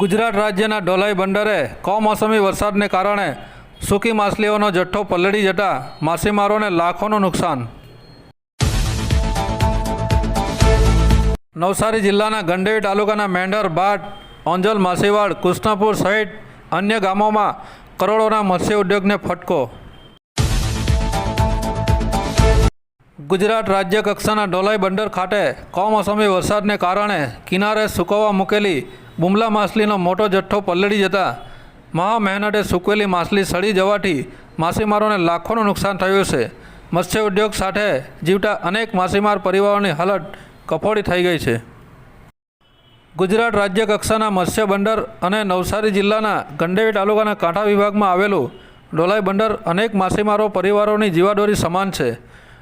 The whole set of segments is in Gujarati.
ગુજરાત રાજ્યના ઢોલાઈ બંદરે કમોસમી વરસાદને કારણે સૂકી માછલીઓનો જથ્થો પલળી જતા માછીમારોને લાખોનું નુકસાન. નવસારી જિલ્લાના ગંડેવી તાલુકાના મેંઢર, બાટ, ઓંજલ, માસીવાડ, કૃષ્ણપુર સહિત અન્ય ગામોમાં કરોડોના મત્સ્ય ઉદ્યોગને ફટકો. ગુજરાત રાજ્ય કક્ષાના ઢોલાઈ બંદર ખાતે કમોસમી વરસાદને કારણે કિનારે સૂકવવા મૂકેલી બુમલા માછલીનો મોટો જથ્થો પલળી જતા મહા મહેનતે સૂકવેલી માછલી સડી જવાથી માછીમારોને લાખોનું નુકસાન થયું છે. મત્સ્ય ઉદ્યોગ સાથે જીવતા અનેક માછીમાર પરિવારોની હાલત કફોડી થઈ ગઈ છે. ગુજરાત રાજ્ય કક્ષાના મત્સ્ય બંદર અને નવસારી જિલ્લાના ગંડેવી તાલુકાના કાંઠા વિભાગમાં આવેલું ડોલાઈ બંદર અનેક માછીમારો પરિવારોની જીવાદોરી સમાન છે.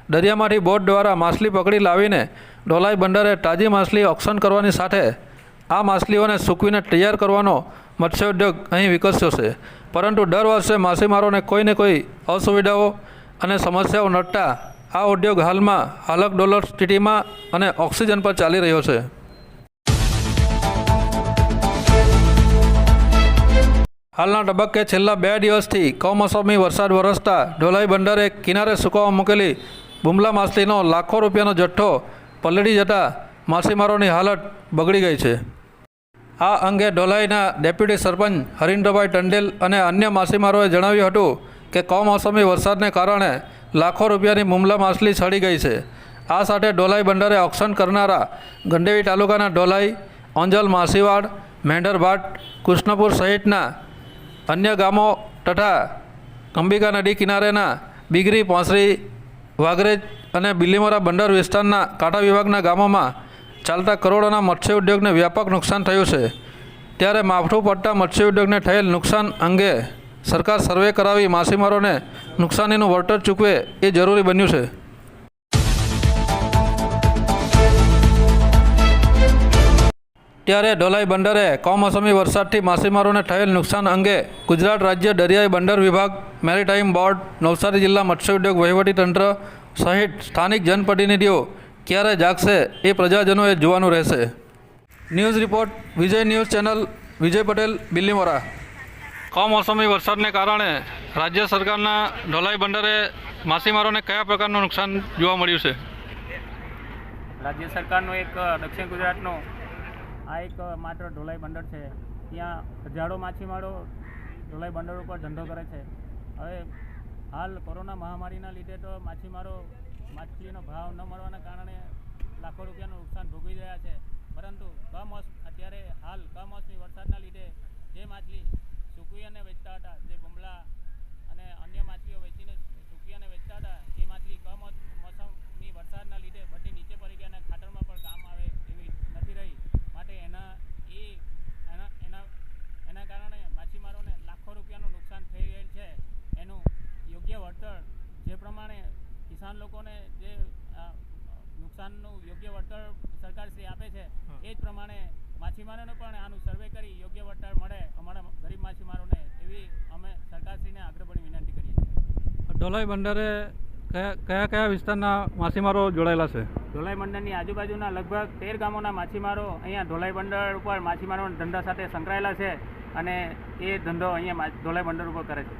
દરિયામાંથી બોટ દ્વારા માછલી પકડી લાવીને ડોલાઈ બંદરે તાજી માછલી ઓક્શન કરવાની સાથે આ માછલીઓને સૂકવીને તૈયાર કરવાનો મત્સ્ય ઉદ્યોગ અહીં વિકસ્યો છે. પરંતુ દર વર્ષે માછીમારોને કોઈને કોઈ અસુવિધાઓ અને સમસ્યાઓ નડતા આ ઉદ્યોગ હાલમાં હાલક ડોલર સ્થિતિમાં અને ઓક્સિજન પર ચાલી રહ્યો છે. હાલના તબક્કે છેલ્લા બે દિવસથી કમોસમી વરસાદ વરસતા ઢોલાઈ બંદરે કિનારે સૂકવવા મૂકેલી બુમલા માછલીનો લાખો રૂપિયાનો જથ્થો પલળી જતા માછીમારોની હાલત બગડી ગઈ છે. આ અંગે ઢોલાઈના ડેપ્યુટી સરપંચ હરીન્દ્રભાઈ ટંડેલ અને અન્ય માછીમારોએ જણાવ્યું હતું કે કમોસમી વરસાદને કારણે લાખો રૂપિયાની મુમલા માછલી સડી ગઈ છે. આ સાથે ઢોલાઈ બંદરે ઓક્શન કરનારા ગંડેવી તાલુકાના ઢોલાઈ ઓંજલ માસીવાડ, મેંઢરભાટ, કૃષ્ણપુર સહિતના અન્ય ગામો તથા અંબિકા નદી કિનારેના બીગરી, પોંસરી, વાગરેજ અને બિલીમોરા બંદર વિસ્તારના કાંઠા વિભાગના ગામોમાં ચાલતા કરોડોના મત્સ્ય ઉદ્યોગને વ્યાપક નુકસાન થયું છે. ત્યારે માવઠું પડતા મત્સ્ય ઉદ્યોગને થયેલ નુકસાન અંગે સરકાર સર્વે કરાવી માછીમારોને નુકસાનીનું વળતર ચૂકવે એ જરૂરી બન્યું છે. ત્યારે ઢોલાઈ બંદરે કમોસમી વરસાદથી માછીમારોને થયેલ નુકસાન અંગે ગુજરાત રાજ્ય દરિયાઈ બંદર વિભાગ, મેરીટાઈમ બોર્ડ, નવસારી જિલ્લા મત્સ્ય ઉદ્યોગ વહીવટીતંત્ર સહિત સ્થાનિક જનપ્રતિનિધિઓ ક્યારે જાગશે એ પ્રજાજનોએ જોવાનું રહેશે. News report Vijay news channel Vijay Patel Billimora કમોસમી વરસાદને કારણે રાજ્ય સરકારના ઢોલાઈ બંદરે માછીમારોને કયા પ્રકારનું નુકસાન જોવા મળ્યું છે? રાજ્ય સરકારનો એક દક્ષિણ ગુજરાતનો આ એક માત્ર ઢોલાઈ બંદર છે. ત્યાં હજારો માછીમારો ઢોલાઈ બંદર ઉપર ધંધો કરે છે. હવે હાલ કોરોના મહામારીના લીધે તો માછીમારો માછલીનો ભાવ ન મળવાના કારણે લાખો રૂપિયાનું નુકસાન ભોગવી રહ્યા છે. પરંતુ કમોસમ, અત્યારે હાલ કમોસમી વરસાદના લીધે જે માછલી સૂકવી અને વેચતા હતા જે બમલા અને અન્ય માછલીઓ વેચીને સૂકવી અને વેચતા હતા એ માછલી કમોસમી વરસાદના લીધે બધી નીચે પડી ગઈ અને ખાતરમાં પણ કામ આવે એવી નથી રહી માટે એના એ એના એના એના કારણે માછીમારોને લાખો રૂપિયાનું નુકસાન થઈ રહેલ છે એનું યોગ્ય વળતર જે પ્રમાણે કિસાન લોકોને જે નુકસાનનું યોગ્ય વળતર સરકારશ્રી આપે છે એ જ પ્રમાણે માછીમારોને પણ આનું સર્વે કરી યોગ્ય વળતર મળે અમારા ગરીબ માછીમારોને એવી અમે સરકારશ્રીને આગ્રહભરી વિનંતી કરીએ છીએ. ઢોલાઈ બંદરે કયા કયા કયા વિસ્તારના માછીમારો જોડાયેલા છે? ઢોલાઈ બંદરની આજુબાજુના લગભગ તેર ગામોના માછીમારો અહીંયા ઢોલાઈ બંદર ઉપર માછીમારોના ધંધા સાથે સંકળાયેલા છે અને એ ધંધો અહીંયા મા- ઢોલાઈ બંદર ઉપર કરે છે.